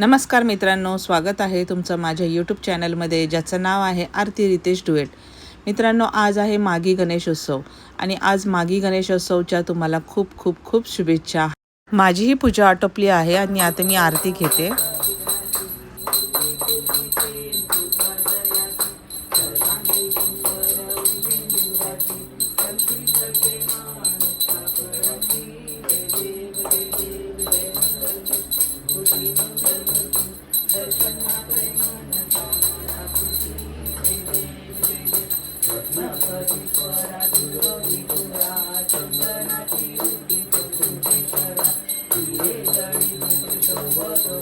नमस्कार मित्रांनो स्वागत आहे तुमचं माझ्या यूट्यूब चॅनलमध्ये ज्याचं नाव आहे आरती रितेश डुएट. मित्रांनो आज आहे मागी गणेशोत्सव आणि आज मागी गणेशोत्सवच्या तुम्हाला खूप खूप खूप शुभेच्छा. माझीही पूजा आटोपली आहे आणि आता मी आरती घेते.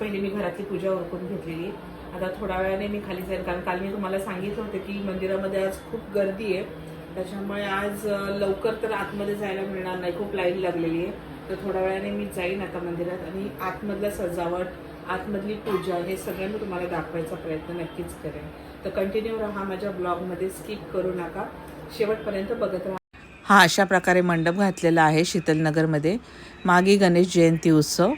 पहिले मी घरातली पूजा उरकून घेतलेली. आता थोड्या वेळाने मी खाली जाईल कारण काल मी तुम्हाला सांगितलं होतं की मंदिरामध्ये आज खूप गर्दी आहे. त्याच्यामुळे आज लवकर तर आतमध्ये जायला मिळणार नाही खूप लाईन लागलेली आहे. तर थोड्या वेळाने मी जाईन आता मंदिरात आणि आतमधलं सजावट आतमधली पूजा हे सगळं मी तुम्हाला दाखवायचा प्रयत्न नक्कीच करेन. तर कंटिन्यू राहा माझ्या ब्लॉगमध्ये स्किप करू नका. शेवटपर्यंत बघत राहा. हा अशा प्रकारे मंडप घातलेला आहे शीतलनगरमध्ये. मागे गणेश जयंती उत्सव.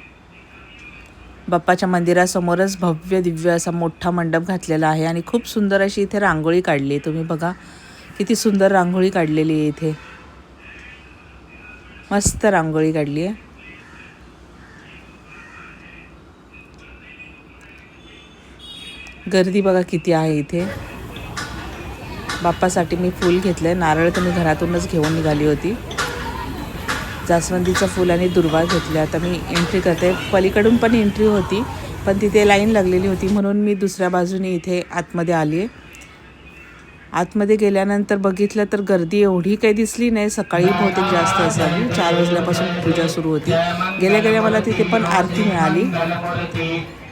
बाप्पाच्या मंदिरासमोरच भव्य दिव्य असा मोठा मंडप घातलेला आहे आणि खूप सुंदर अशी इथे रांगोळी काढली आहे. तुम्ही बघा किती सुंदर रांगोळी काढलेली आहे इथे. मस्त रांगोळी काढली आहे. गर्दी बघा किती आहे इथे. बाप्पासाठी मी फूल घेतलं आहे नारळ तर मी घरातूनच घेऊन निघाली होती. जास्वंदीचं फुल आणि दुर्वा घेतले. आता मी एंट्री करते. पलीकडून पण एंट्री होती पण तिथे लाईन लागलेली होती. म्हणून मी दुसऱ्या बाजूने इथे आतमध्ये आली आहे आतमध्ये गेल्यानंतर बघितलं तर गर्दी एवढी काही दिसली नाही. सकाळी बहुतेक जास्त असावी. चार वाजल्यापासून पूजा सुरू होती. गेल्या गेल्या मला तिथे पण आरती मिळाली.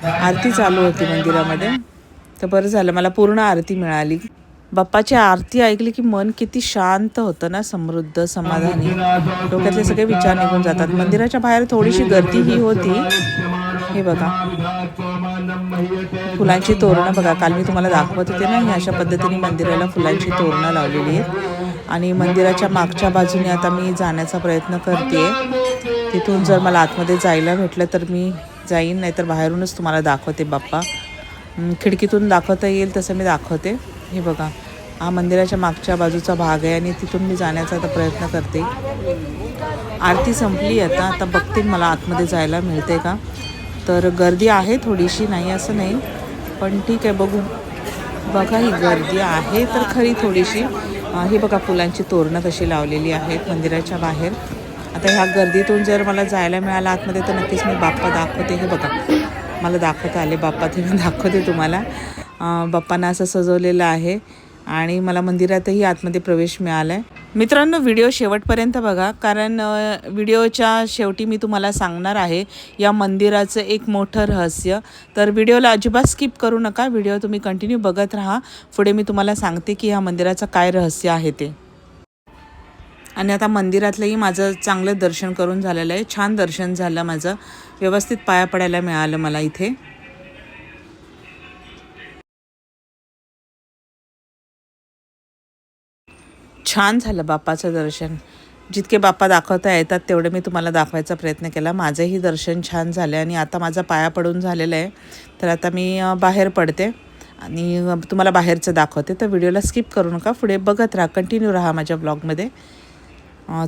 आरती चालू होती मंदिरामध्ये. तर बरं झालं. मला पूर्ण आरती मिळाली. बाप्पाची आरती ऐकली की मन किती शांत होतं ना समृद्ध समाधानी. डोक्यातले सगळे विचार निघून जातात. मंदिराच्या बाहेर थोडीशी गर्दी ही होती. हे बघा. फुलांची तोरणं बघा. काल मी तुम्हाला दाखवत होते ना ही अशा पद्धतीने मंदिराला फुलांची तोरणं लावलेली आहेत. आणि मंदिराच्या मागच्या बाजूने आता मी जाण्याचा प्रयत्न करते तिथून जर मला आतमध्ये जायला भेटलं तर मी जाईन नाहीतर बाहेरूनच तुम्हाला दाखवते बाप्पा. खिडकीतून दाखवता येईल तसं मी दाखवते. हे बघा हा मंदिराच्या मागच्या बाजूचा भाग आहे आणि तिथून मी जाण्याचा आता प्रयत्न करते. आरती संपली आता आता बघते मला आतमध्ये जायला मिळते का. तर गर्दी आहे थोडीशी नाही असं नाही पण ठीक आहे बघू. बघा ही गर्दी आहे तर खरी थोडीशी. ही बघा फुलांची तोरणं तशी लावलेली आहेत मंदिराच्या बाहेर. आता ह्या गर्दीतून जर मला जायला मिळालं आतमध्ये तर नक्कीच मी बाप्पा दाखवते. हे बघा मला दाखवता आले बाप्पा ते मी दाखवते तुम्हाला. बाप्पांना असं सजवलेलं आहे आणि मला मंदिरातही आतमध्ये प्रवेश मिळाला आहे मित्रांनो व्हिडिओ शेवटपर्यंत बघा कारण व्हिडिओच्या शेवटी मी तुम्हाला सांगणार आहे या मंदिराचं एक मोठं रहस्य. तर व्हिडिओला अजिबात स्किप करू नका व्हिडिओ तुम्ही कंटिन्यू बघत राहा. पुढे मी तुम्हाला सांगते की ह्या मंदिराचं काय रहस्य आहे ते. आणि आता मंदिरातलंही माझं चांगलं दर्शन करून झालेलं आहे छान दर्शन झालं माझं. व्यवस्थित पाया पडायला मिळालं मला इथे. छान झालं बाप्पाचं दर्शन. जितके बाप्पा दाखवता येतात तेवढे मी तुम्हाला दाखवायचा प्रयत्न केला. माझंही दर्शन छान झालं आणि आता माझा पाया पडून झालेला आहे. तर आता मी बाहेर पडते आणि तुम्हाला बाहेरचं दाखवते. तर व्हिडिओला स्किप करू नका. पुढे बघत राहा. कंटिन्यू राहा माझ्या ब्लॉगमध्ये.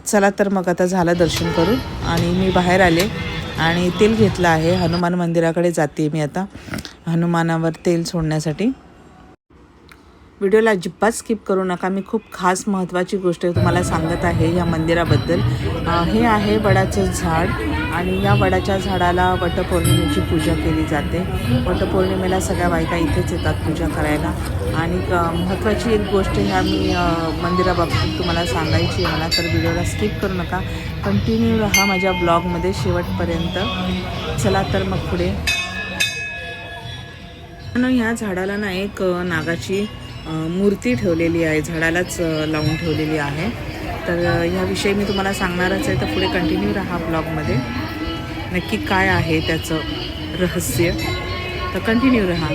चला तर मग आता झालं दर्शन करून आणि मी बाहेर आले आणि तेल घेतलं आहे. हनुमान मंदिराकडे जाते मी आता. हनुमानावर तेल सोडण्यासाठी. व्हिडिओला अजिबात स्किप करू नका. मी खूप खास महत्त्वाची गोष्ट तुम्हाला सांगत आहे या मंदिराबद्दल. हे आहे वडाचं झाड आणि या वडाच्या झाडाला वटपौर्णिमेची पूजा केली जाते. वटपौर्णिमेला सगळ्या बायका इथेच येतात पूजा करायला. आणि महत्त्वाची एक गोष्ट ह्या मी मंदिराबाबतीत तुम्हाला सांगायची आहे. मला तर व्हिडिओला स्किप करू नका. कंटिन्यू राहा माझ्या ब्लॉगमध्ये शेवटपर्यंत. चला तर मग पुढे. ह्या झाडाला ना एक नागाची मूर्ती ठेवलेली आहे झाडालाच लावून ठेवलेली आहे. तर ह्याविषयी मी तुम्हाला सांगणारच आहे तर पुढे कंटिन्यू राहा ब्लॉगमध्ये नक्की काय आहे त्याचं रहस्य? तर कंटिन्यू राहा.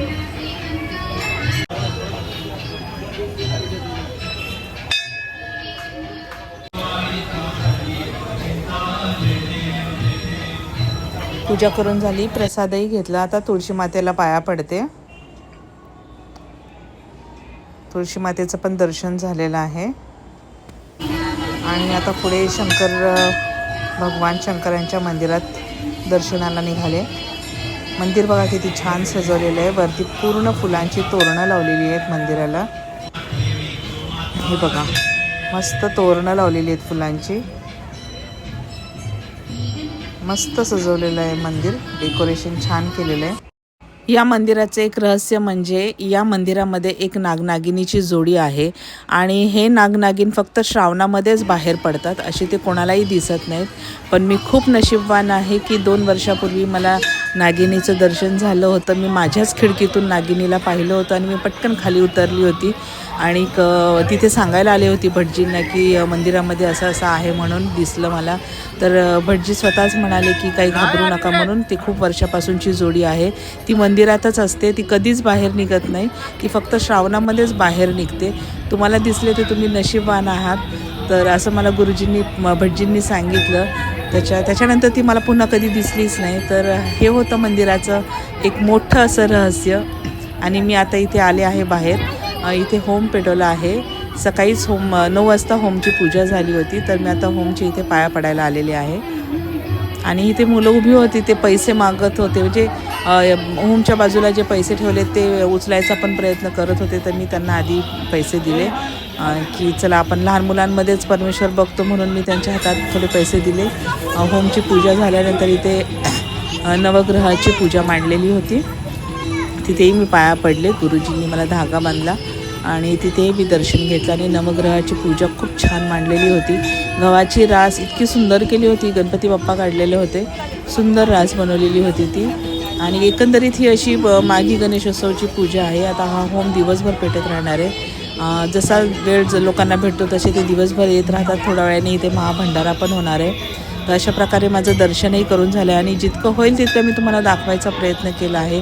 पूजा करून झाली प्रसादही घेतला. आता तुळशी मातेला पाया पडते. तुळशी मातेचं पण दर्शन झालेलं आहे. आणि आता पुढे शंकर भगवान शंकरांच्या मंदिरात दर्शनाला निघाले. मंदिर बघा किती छान सजवलेलं आहे. वरती पूर्ण फुलांची तोरणं लावलेली आहेत मंदिराला. हे बघा मस्त तोरणं लावलेली आहेत फुलांची. मस्त सजवलेलं आहे मंदिर. डेकोरेशन छान केलेलं आहे. या मंदिराचं एक रहस्य म्हणजे या मंदिरामध्ये एक नागनागिनीची जोडी आहे आणि हे नागनागिन फक्त श्रावणामध्येच बाहेर पडतात असे ते कोणालाही दिसत नाहीत. पण मी खूप नशीबवान आहे की दोन वर्षापूर्वी मला नागिनीचं दर्शन झालं होतं. मी माझ्याच खिडकीतून नागिनीला पाहिलं होतं आणि मी पटकन खाली उतरली होती. आणि क तिथे सांगायला आले होती भटजींना की मंदिरामध्ये असं असं आहे म्हणून दिसलं मला. तर भटजी स्वतःच म्हणाले की काही घाबरू नका म्हणून. ती खूप वर्षापासूनची जोडी आहे. ती मंदिरातच असते ती कधीच बाहेर निघत नाही. ती फक्त श्रावणामध्येच बाहेर निघते. तुम्हाला दिसले तर तुम्ही नशीबवान आहात. तर असं मला गुरुजींनी भटजींनी सांगितलं. त्याच्या त्याच्यानंतर ती मला पुन्हा कधी दिसलीच नाही. तर हे होतं मंदिराचं एक मोठं असं रहस्य. आणि मी आता इथे आले आहे बाहेर. इथे होम पेटवलं आहे. सकाळीच होम नऊ वाजता होमची पूजा झाली होती. तर मी आता होमची इथे पाया पडायला आलेले आहे. आणि इथे मुलं उभी होती ते पैसे मागत होते. म्हणजे होमच्या बाजूला जे पैसे ठेवले ते उचलायचा पण प्रयत्न करत होते तर मी त्यांना आधी पैसे दिले. की चला आपण लहान मुलांमध्येच परमेश्वर बघतो म्हणून मी त्यांच्या हातात थोडे पैसे दिले. होमची पूजा झाल्यानंतर इथे नवग्रहाची पूजा मांडलेली होती. तिथेही मी पाया पडले. गुरुजींनी मला धागा बांधला. आणि तिथेही मी दर्शन घेतलं आणि नवग्रहाची पूजा खूप छान मांडलेली होती. गव्हाची रास इतकी सुंदर केली होती गणपती बाप्पा काढलेले होते. सुंदर रास बनवलेली होती ती. आणि एकंदरीत ही अशी ब- माघी गणेशोत्सवची पूजा आहे. आता हा होम दिवसभर पेटत राहणार आहे. जसा वेळ ज लोकांना भेटतो तसे ते दिवसभर येत राहतात. थोड्या वेळाने इथे महाभंडारा पण होणार आहे. तर अशा प्रकारे माझं दर्शनही करून झालं आहे आणि जितकं होईल तितकं मी तुम्हाला दाखवायचा प्रयत्न केला आहे.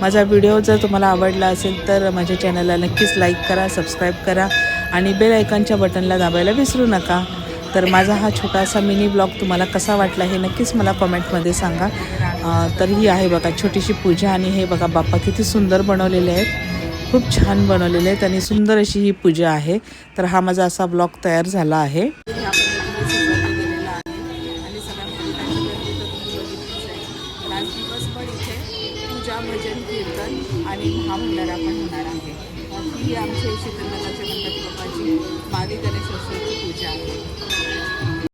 माझा व्हिडिओ जर तुम्हाला आवडला असेल तर माझ्या चॅनलला नक्कीच लाईक करा सबस्क्राईब करा आणि बेल आयकॉनच्या बटनला दाबायला विसरू नका. तर माझा हा छोटासा मिनी ब्लॉग तुम्हाला कसा वाटला हे नक्कीच मला कमेंटमध्ये सांगा. तर ही आहे बघा छोटीशी पूजा आणि हे बघा बाप्पा किती सुंदर बनवलेले आहेत. खूप छान बनवलेले आहेत आणि सुंदर अशी ही पूजा आहे. तर हा माझा असा ब्लॉग तयार झाला आहे. कीर्तन आणि महाभंडारा पण होणार आहे ही आमच्या शीतलनाथाच्या गणपती बाप्पाची मागे गणेशोत्सवाची पूजा आहे.